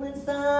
With some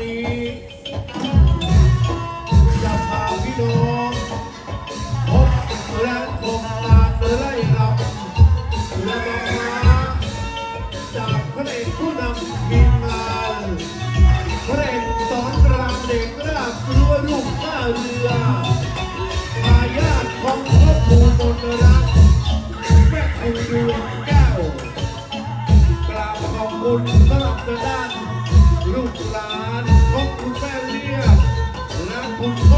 นี้จะพาพี่น้องพบและพบตาไล่รำและมาจากพระเอกผู้นำทีมงาพระเอกสอนรามเด็กราบลัวลูกข้าเรือมายาทของพรอปู่มนรา 오.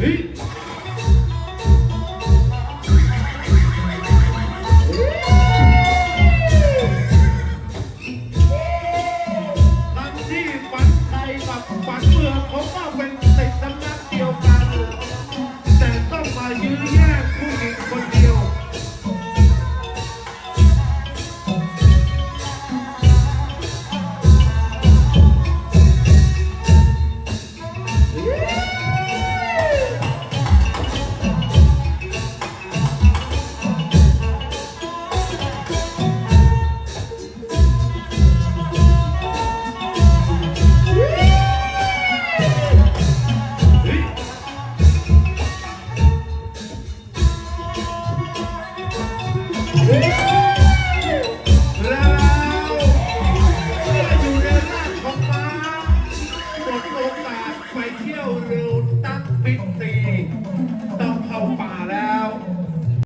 ทำที่ฝันไทยกับฝันเมืองผมว่าเป็น